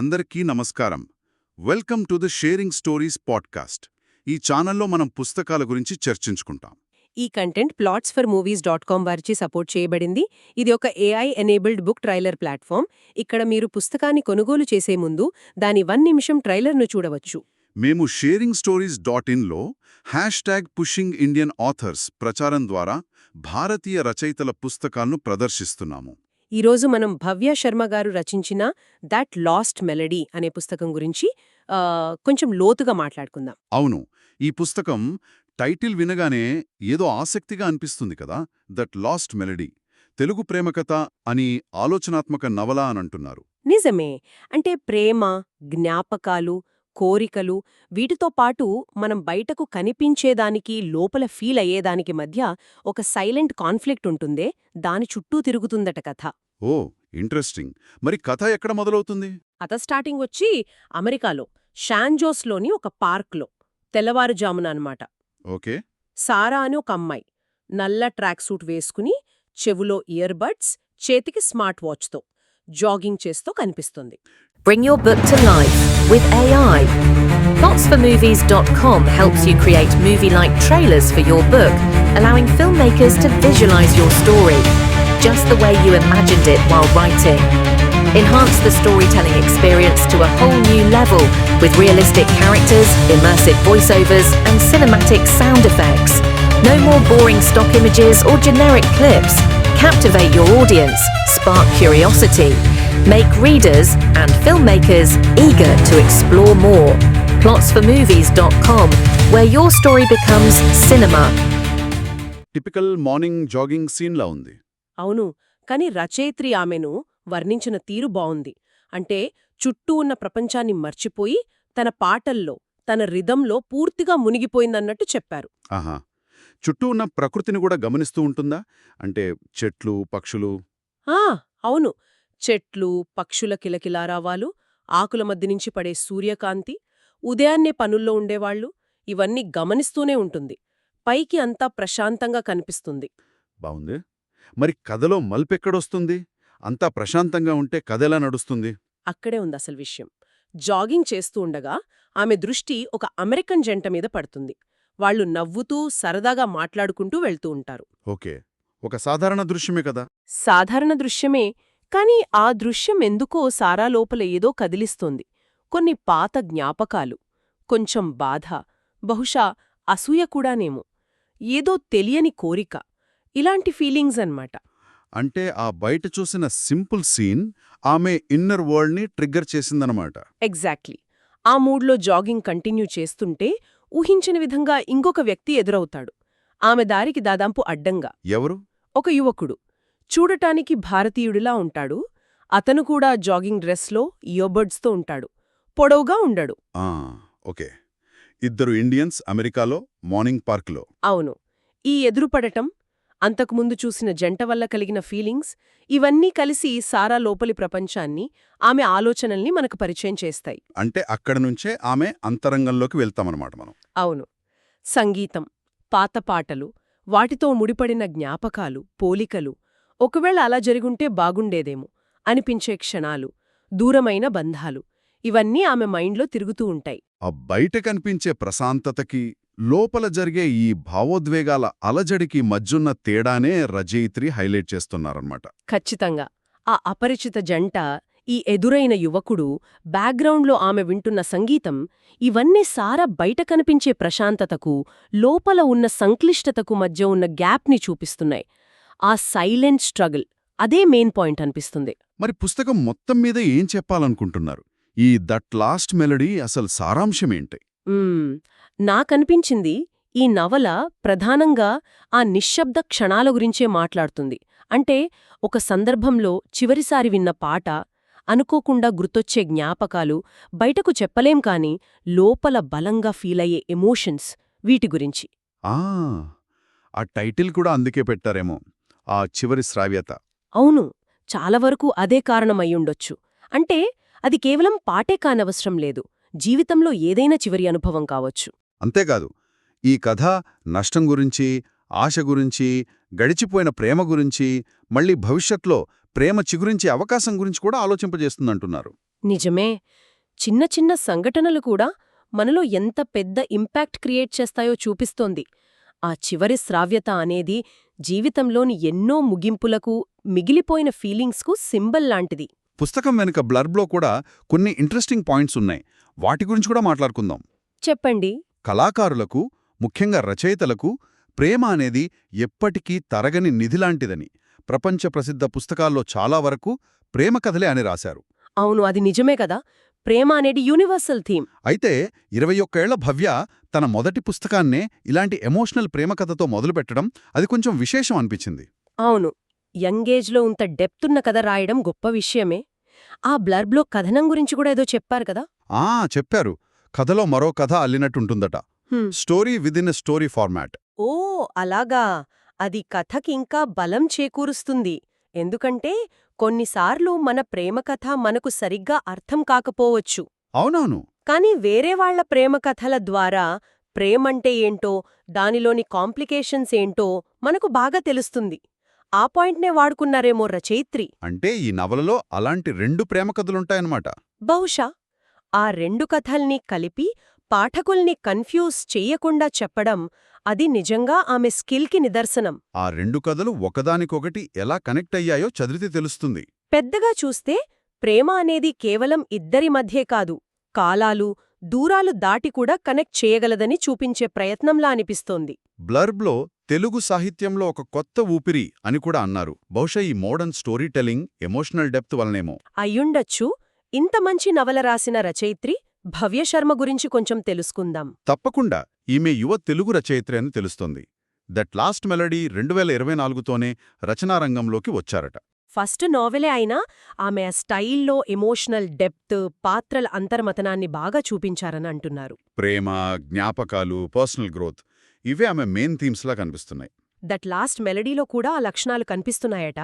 అందరికీ నమస్కారం. Welcome to the sharing stories podcast. ఈ ఛానల్లో మనం పుస్తకాల గురించి చర్చించుకుంటాం. ఈ content plots for movies dot com వారిచే సపోర్ట్ చేయబడింది. ఇది ఒక AI enabled book trailer platform ఇక్కడ మీరు పుస్తకాన్ని కొనుగోలు చేసే ముందు దాని వన్ నిమిషం ట్రైలర్ను చూడవచ్చు. మేము షేరింగ్ స్టోరీస్ డాట్ ఇన్లో hashtag pushing Indian authors ప్రచారం ద్వారా భారతీయ రచయితల పుస్తకాలను ప్రదర్శిస్తున్నాము. ఈరోజు మనం భవ్య శర్మ గారు రచించిన దట్ లాస్ట్ మెలడీ అనే పుస్తకం గురించి కొంచెం లోతుగా మాట్లాడుకుందాం. అవును. ఈ పుస్తకం టైటిల్ వినగానే ఏదో ఆసక్తిగా అనిపిస్తుంది కదా దట్ లాస్ట్ మెలడీ తెలుగు ప్రేమకథ అని ఆలోచనాత్మక నవల అని అంటున్నారు. నిజమే. అంటే ప్రేమ జ్ఞాపకాలు కోరికలు వీటితో పాటు మనం బయటకు కనిపించేదానికి లోపల ఫీల్ అయ్యేదానికి మధ్య ఒక సైలెంట్ కాన్ఫ్లిక్ట్ ఉంటుందే దాని చుట్టూ తిరుగుతుందట కథ. Oh interesting. మరి కథ ఎక్కడ మొదలవుతుంది? కథ స్టార్టింగ్ వచ్చి అమెరికాలో షాన్జోస్లోని ఒక పార్క్లో తెల్లవారుజామున అన్నమాట. ఓకే. సారా అని ఒక అమ్మాయి నల్ల ట్రాక్ సూట్ వేసుకుని చెవులో ఇయర్ బడ్స్ చేతికి స్మార్ట్ వాచ్తో జాగింగ్ చేస్తూ కనిపిస్తుంది. Bring your book to life with AI. Plotsformovies.com helps you create movie like trailers for your book, allowing filmmakers to visualize your story just the way you imagined it while writing. Enhance the storytelling experience to a whole new level with realistic characters, immersive voiceovers, and cinematic sound effects. No more boring stock images or generic clips. Captivate your audience, spark curiosity, make readers and filmmakers eager to explore more. Plotsformovies.com, where your story becomes cinema. Typical morning jogging సీన్లా ఉంది. అవును కాని రచయిత్రి ఆమెను వర్ణించిన తీరు బావుంది అంటే చుట్టూ ఉన్న ప్రపంచాన్ని మర్చిపోయి తన పాటల్లో తన రిధంలో పూర్తిగా మునిగిపోయిందన్నట్టు చెప్పారు. ఆహా! చుట్టూ ఉన్న ప్రకృతిని కూడా గమనిస్తూ ఉంటుందా? అంటే చెట్లు పక్షులు? ఆ! అవును చెట్లు పక్షుల కిలకిలారావాలు ఆకుల మధ్య నుంచి పడే సూర్యకాంతి ఉదయాన్నే పనుల్లో ఉండేవాళ్ళు ఇవన్నీ గమనిస్తూనే ఉంటుంది. పైకి అంతా ప్రశాంతంగా కనిపిస్తుంది. బావుంది. మరి కథలో మల్పెక్కడొస్తుంది అంతా ప్రశాంతంగా ఉంటే కథ ఎలా నడుస్తుంది? అక్కడే ఉంది అసలు విషయం. జాగింగ్ చేస్తూ ఉండగా ఆమె దృష్టి ఒక అమెరికన్ జంట మీద పడుతుంది. వాళ్ళు నవ్వుతూ సరదాగా మాట్లాడుకుంటూ వెళ్తూ ఉంటారు. ఓకే. ఒక సాధారణ దృశ్యమే కదా? సాధారణ దృశ్యమే కాని ఆ దృశ్యం ఎందుకో సారా లోపల ఏదో కదిలిస్తోంది. కొన్ని పాత జ్ఞాపకాలు. కొంచెం బాధ. బహుశా అసూయ కూడానేమో. ఏదో తెలియని కోరిక. ఇలాంటి ఫీలింగ్స్ అన్నమాట. అంటే ఆ బయట చూసిన సింపుల్ సీన్ ఆమె ఇన్నర్ వరల్డ్ని ట్రిగ్గర్ చేసిందనమాట ఎగ్జాక్ట్లీ. ఆ మూడ్లో జాగింగ్ కంటిన్యూ చేస్తుంటే ఊహించిన విధంగా ఇంకొక వ్యక్తి ఎదురవుతాడు. ఆమె దారికి దాదాపు అడ్డంగా. ఎవరు? ఒక యువకుడు. చూడటానికి భారతీయుడిలా ఉంటాడు. అతను కూడా జాగింగ్ డ్రెస్లో ఇయర్బడ్స్తో ఉంటాడు. పొడవుగా ఉండడు. ఆ, ఓకే. ఇద్దరు ఇండియన్స్ అమెరికాలో మార్నింగ్ పార్క్లో. అవును. ఈ ఎదురుపడటం అంతకుముందు చూసిన జంట వల్ల కలిగిన ఫీలింగ్స్ ఇవన్నీ కలిసి సారా లోపలి ప్రపంచాన్ని ఆమె ఆలోచనల్ని మనకు పరిచయం చేస్తాయి. అంటే అక్కడ నుంచే ఆమె అంతరంగంలోకి వెళ్తామన్నమాట మనం. అవును. సంగీతం పాత పాటలు వాటితో ముడిపడిన జ్ఞాపకాలు పోలికలు ఒకవేళ అలా జరుగుంటే బాగుండేదేమో అనిపించే క్షణాలు దూరమైన బంధాలు ఇవన్నీ ఆమె మైండ్లో తిరుగుతూ ఉంటాయి. ఆ బయట కనిపించే ప్రశాంతతకి లోపల జరిగే ఈ భావోద్వేగాల అలజడికి మధ్యున్న తేడానే రచయిత్రి హైలైట్ చేస్తున్నారన్నమాట. ఖచ్చితంగా. ఆ అపరిచిత జంట ఈ ఎదురైన యువకుడు బ్యాక్గ్రౌండ్లో ఆమె వింటున్న సంగీతం ఇవన్నీ సారా బయట కనిపించే ప్రశాంతతకు లోపల ఉన్న సంక్లిష్టతకు మధ్య ఉన్న గ్యాప్ని చూపిస్తున్నాయి. ఆ సైలెంట్ స్ట్రగుల్. అదే మెయిన్ పాయింట్ అనిపిస్తుంది. మరి పుస్తకం మొత్తం మీద ఏం చెప్పాలనుకుంటున్నారు? ఈ దట్ లాస్ట్ మెలడీ అసలు సారాంశమేంటి. నాకనిపించింది ఈ నవల ప్రధానంగా ఆ నిశ్శబ్ద క్షణాల గురించే మాట్లాడుతుంది. అంటే ఒక సందర్భంలో చివరిసారి విన్న పాట అనుకోకుండా గుర్తొచ్చే జ్ఞాపకాలు బయటకు చెప్పలేం కాని లోపల బలంగా ఫీలయ్యే ఎమోషన్స్ వీటి గురించి. ఆ! ఆ టైటిల్ కూడా అందుకే పెట్టారేమో. ఆ చివరి శ్రావ్యత. అవును చాలా వరకు అదే కారణమయ్యుండొచ్చు. అంటే అది కేవలం పాటే కానవసరం లేదు. జీవితంలో ఏదైనా చివరి అనుభవం కావచ్చు. అంతేకాదు ఈ కథ నష్టం గురించి ఆశ గురించి గడిచిపోయిన ప్రేమ గురించి మళ్ళీ భవిష్యత్లో ప్రేమ చిగురించే అవకాశం గురించి కూడా ఆలోచింపజేస్తుందంటున్నారు. నిజమే. చిన్న చిన్న సంఘటనలు కూడా మనలో ఎంత పెద్ద ఇంపాక్ట్ క్రియేట్ చేస్తాయో చూపిస్తోంది. ఆ చివరి శ్రావ్యత అనేది జీవితంలోని ఎన్నో ముగింపులకు మిగిలిపోయిన ఫీలింగ్స్కు సింబల్ లాంటిది. పుస్తకం వెనుక బ్లర్బ్లో కూడా కొన్ని ఇంట్రెస్టింగ్ పాయింట్స్ ఉన్నాయి. వాటి గురించి కూడా మాట్లాడుకుందాం. చెప్పండి. కళాకారులకు ముఖ్యంగా రచయితలకు ప్రేమ అనేది ఎప్పటికీ తరగని నిధిలాంటిదని ప్రపంచ ప్రసిద్ధ పుస్తకాల్లో చాలా వరకు ప్రేమ కథలే అని రాశారు. అవును అది నిజమే కదా. ప్రేమ అనేది యూనివర్సల్ థీమ్. అయితే ఇరవై ఒక్కేళ్ళ భవ్య తన మొదటి పుస్తకాన్నే ఇలాంటి ఎమోషనల్ ప్రేమ కథతో మొదలుపెట్టడం అది కొంచెం విశేషం అనిపించింది. అవును. యంగేజ్లో ఇంత డెప్తున్న కథ రాయడం గొప్ప విషయమే. ఆ బ్లర్బ్లో కథనం గురించి కూడా ఏదో చెప్పారు కదా? ఆ చెప్పారు. కథలో మరో కథ అల్లినట్టుంటుందట. Story within a story format. ఓ అలాగా. అది కథకింకా బలం చేకూరుస్తుంది. ఎందుకంటే కొన్నిసార్లు మన ప్రేమ కథ మనకు సరిగ్గా అర్థం కాకపోవచ్చు. అవునవును. కాని వేరే వాళ్ళ ప్రేమ కథల ద్వారా ప్రేమంటే ఏంటో దానిలోని కాంప్లికేషన్స్ ఏంటో మనకు బాగా తెలుస్తుంది. ఆ పాయింట్నే వాడుకున్నారేమో రచయిత్రి. అంటే ఈ నవలలో అలాంటి రెండు ప్రేమ కథలుంటాయన్నమాట. బహుశా ఆ రెండు కథల్ని కలిపి పాఠకుల్ని కన్ఫ్యూజ్ చెయ్యకుండా చెప్పడం అది నిజంగా ఆమె స్కిల్కి నిదర్శనం. ఆ రెండు కథలు ఒకదానికొకటి ఎలా కనెక్ట్ అయ్యాయో చదివితే తెలుస్తుంది. పెద్దగా చూస్తే ప్రేమ అనేది కేవలం ఇద్దరి మధ్యే కాదు కాలాలు దూరాలు దాటి కూడా కనెక్ట్ చేయగలదని చూపించే ప్రయత్నంలా అనిపిస్తోంది. బ్లర్బ్లో తెలుగు సాహిత్యంలో ఒక కొత్త ఊపిరి అని కూడా అన్నారు. బహుశా ఈ modern story telling emotional depth వలనేమో. అయ్యుండొచ్చు. ఇంత మంచి నవల రాసిన రచయిత్రి భవ్యశర్మ గురించి కొంచెం తెలుసుకుందాం. తప్పకుండా ఈమె యువ తెలుగు రచయిత్రి అని తెలుస్తోంది. దట్ లాస్ట్ మెలడీ రెండు వేల ఇరవై నాలుగుతోనే రచనారంగంలోకి వచ్చారట. ఫస్ట్ నావెలే అయినా ఆమె ఆ స్టైల్లో ఎమోషనల్ డెప్త్ పాత్రల అంతర్మతనాన్ని బాగా చూపించారని అంటున్నారు. ప్రేమ జ్ఞాపకాలు పర్సనల్ గ్రోత్ ఇవే ఆమె మెయిన్ థీమ్స్లా కనిపిస్తున్నాయి. దట్ లాస్ట్ మెలడీలో కూడా ఆ లక్షణాలు కనిపిస్తున్నాయట.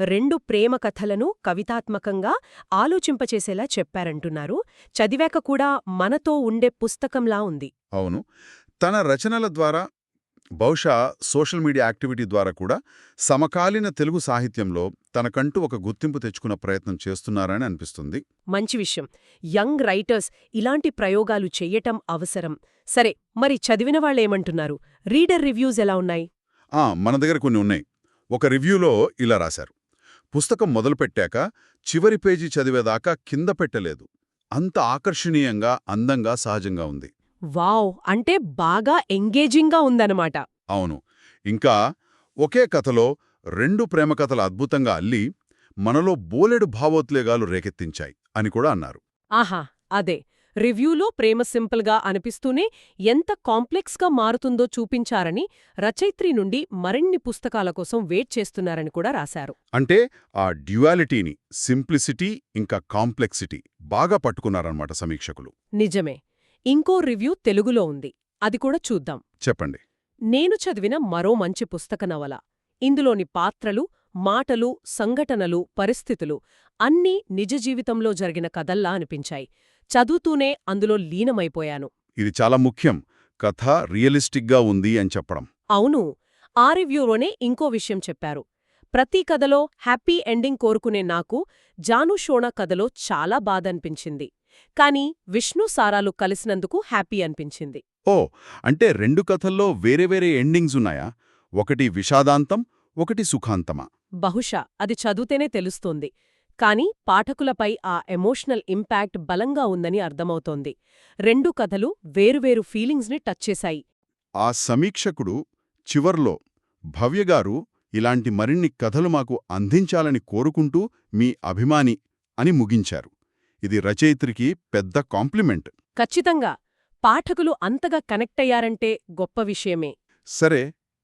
రెండు ప్రేమ కథలను కవితాత్మకంగా ఆలోచింపచేసేలా చెప్పారంటున్నారు. చదివాక కూడా మనతో ఉండే పుస్తకంలా ఉంది. అవును. తన రచనల ద్వారా బహుశా సోషల్ మీడియా యాక్టివిటీ ద్వారా కూడా సమకాలీన తెలుగు సాహిత్యంలో తనకంటూ ఒక గుర్తింపు తెచ్చుకున్న ప్రయత్నం చేస్తున్నారని అనిపిస్తుంది. మంచి విషయం. యంగ్ రైటర్స్ ఇలాంటి ప్రయోగాలు చెయ్యటం అవసరం. సరే మరి చదివిన వాళ్ళేమంటున్నారు? రీడర్ రివ్యూస్ ఎలా ఉన్నాయి? ఆ మన దగ్గర కొన్ని ఉన్నాయి. ఒక రివ్యూలో ఇలా రాశారు. పుస్తకం మొదలుపెట్టాక చివరి పేజీ చదివేదాకా కింద పెట్టలేదు. అంత ఆకర్షణీయంగా అందంగా సహజంగా ఉంది. వావ్! అంటే బాగా ఎంగేజింగ్గా ఉందన్నమాట. అవును. ఇంకా ఒకే కథలో రెండు ప్రేమ కథలు అద్భుతంగా అల్లి మనలో బోలెడు భావోద్వేగాలు రేకెత్తించాయి అని కూడా అన్నారు. ఆహా! అదే. రివ్యూలో ప్రేమ సింపుల్గా అనిపిస్తూనే ఎంత కాంప్లెక్స్గా మారుతుందో చూపించారని రచయిత్రి నుండి మరిన్ని పుస్తకాల కోసం వెయిట్ చేస్తున్నారని కూడా రాశారు. అంటే ఆ డ్యువాలిటీని సింప్లిసిటీ ఇంకా కాంప్లెక్సిటీ బాగా పట్టుకున్నారన్నమాట సమీక్షకులు. నిజమే. ఇంకో రివ్యూ తెలుగులో ఉంది. అది కూడా చూద్దాం. చెప్పండి. నేను చదివిన మరో మంచి పుస్తక నవల. ఇందులోని పాత్రలు మాటలు సంఘటనలు పరిస్థితులు అన్నీ నిజ జీవితంలో జరిగిన కథల్లా అనిపించాయి. చదువుతూనే అందులో లీనమైపోయాను. ఇది చాలా ముఖ్యం. కథ రియలిస్టిక్గా ఉంది అని చెప్పడం. అవును. ఆ రివ్యూలోనే ఇంకో విషయం చెప్పారు. ప్రతి కథలో హ్యాపీ ఎండింగ్ కోరుకునే నాకు జాను షోణ కథలో చాలా బాధ అనిపించింది. కాని విష్ణు సారాలు కలిసినందుకు హ్యాపీ అనిపించింది. ఓ అంటే రెండు కథల్లో వేరే వేరే ఎండింగ్స్ ఉన్నాయా? ఒకటి విషాదాంతం ఒకటి సుఖాంతమా? బహుశా అది చదివితేనే తెలుస్తోంది. కాని పాఠకులపై ఆ ఎమోషనల్ ఇంపాక్ట్ బలంగా ఉందని అర్థమవుతోంది. రెండు కథలు వేరువేరు ఫీలింగ్స్ని టచ్ చేశాయి. ఆ సమీక్షకుడు చివర్లో భవ్యగారు ఇలాంటి మరిన్ని కథలు మాకు అందించాలని కోరుకుంటూ మీ అభిమాని అని ముగించారు. ఇది రచయిత్రికి పెద్ద కాంప్లిమెంట్. ఖచ్చితంగా పాఠకులు అంతగా కనెక్ట్ అయ్యారంటే గొప్ప విషయమే. సరే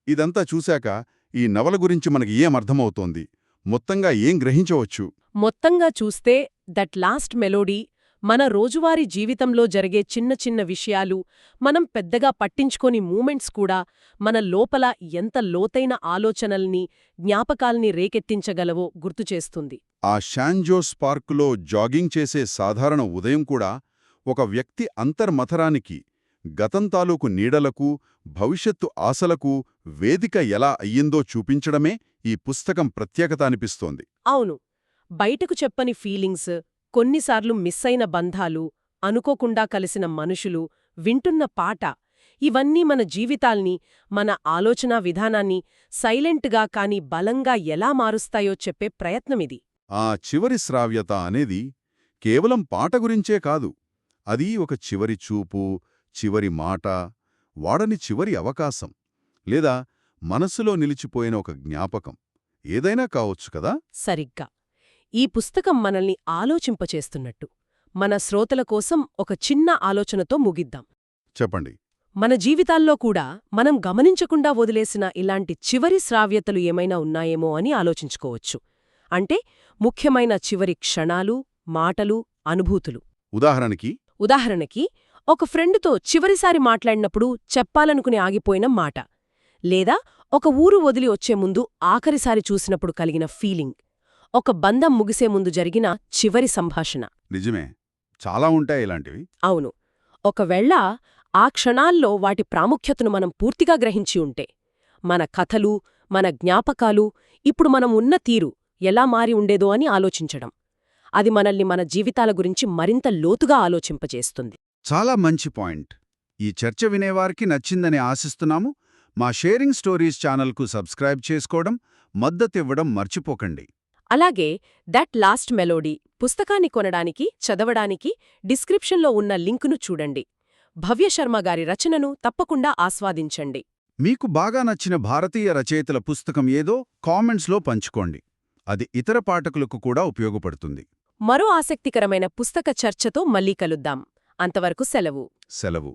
ఇదంతా చూశాక ఈ నవల గురించి మనకి ఏం అర్థమవుతోంది? మొత్తంగా ఏం గ్రహించవచ్చు? మొత్తంగా చూస్తే దట్ లాస్ట్ మెలోడీ మన రోజువారీ జీవితంలో జరిగే చిన్న చిన్న విషయాలు మనం పెద్దగా పట్టించుకోని మూమెంట్స్ కూడా మన లోపల ఎంత లోతైన ఆలోచనల్ని జ్ఞాపకాల్ని రేకెత్తించగలవో గుర్తుచేస్తుంది ఆ షాన్జోస్ పార్కులో జాగింగ్ చేసే సాధారణ ఉదయం కూడా ఒక వ్యక్తి అంతర్మథరానికి గతం తాలూకు నీడలకు భవిష్యత్తు ఆశలకు వేదిక ఎలా అయ్యిందో చూపించడమే ఈ పుస్తకం ప్రత్యేకత అనిపిస్తోంది. అవును. బయటకు చెప్పని ఫీలింగ్స్ కొన్నిసార్లు మిస్సైన బంధాలు అనుకోకుండా కలిసిన మనుషులు వింటున్న పాట ఇవన్నీ మన జీవితాల్ని మన ఆలోచనా విధానాన్ని సైలెంట్గా కాని బలంగా ఎలా మారుస్తాయో చెప్పే ప్రయత్నమిది. ఆ చివరి శ్రావ్యత అనేది కేవలం పాట గురించే కాదు. అది ఒక చివరి చూపు చివరి మాట వాడని చివరి అవకాశం లేదా మనసులో నిలిచిపోయిన ఒక జ్ఞాపకం. ఏదైనా కావచ్చు కదా? సరిగ్గా. ఈ పుస్తకం మనల్ని ఆలోచింపచేస్తున్నట్టు. మన శ్రోతల కోసం ఒక చిన్న ఆలోచనతో ముగిద్దాం. చెప్పండి. మన జీవితాల్లో కూడా మనం గమనించకుండా వదిలేసిన ఇలాంటి చివరి శ్రావ్యతలు ఏమైనా ఉన్నాయేమో అని ఆలోచించుకోవచ్చు. అంటే ముఖ్యమైన చివరి క్షణాలు మాటలు అనుభూతులు. ఉదాహరణకి? ఉదాహరణకి ఒక ఫ్రెండుతో చివరిసారి మాట్లాడినప్పుడు చెప్పాలనుకుని ఆగిపోయిన మాట. లేదా ఒక ఊరు వదిలి వచ్చే ముందు ఆఖరిసారి చూసినప్పుడు కలిగిన ఫీలింగ్. ఒక బంధం ముగిసే ముందు జరిగిన చివరి సంభాషణ. నిజమే. చాలా ఉంటాయి ఇలాంటివి. అవును. ఒకవేళ ఆ క్షణాల్లో వాటి ప్రాముఖ్యతను మనం పూర్తిగా గ్రహించి ఉంటే మన కథలు మన జ్ఞాపకాలు ఇప్పుడు మనం ఉన్న తీరు ఎలా మారి ఉండేదో అని ఆలోచించడం. అది మనల్ని మన జీవితాల గురించి మరింత లోతుగా ఆలోచింపజేస్తుంది. చాలా మంచి పాయింట్. ఈ చర్చ వినేవారికి నచ్చిందని ఆశిస్తున్నాము. మా షేరింగ్ స్టోరీస్ ఛానల్కు సబ్స్క్రైబ్ చేసుకోవడం మద్దతివ్వడం మర్చిపోకండి. అలాగే దట్ లాస్ట్ మెలోడీ పుస్తకాన్ని కొనడానికి చదవడానికి డిస్క్రిప్షన్లో ఉన్న లింకును చూడండి. భవ్యశర్మ గారి రచనను తప్పకుండా ఆస్వాదించండి. మీకు బాగా నచ్చిన భారతీయ రచయితల పుస్తకం ఏదో కామెంట్స్లో పంచుకోండి. అది ఇతర పాఠకులకు కూడా ఉపయోగపడుతుంది. మరో ఆసక్తికరమైన పుస్తక చర్చతో మళ్ళీ కలుద్దాం. అంతవరకు సెలవు. సెలవు.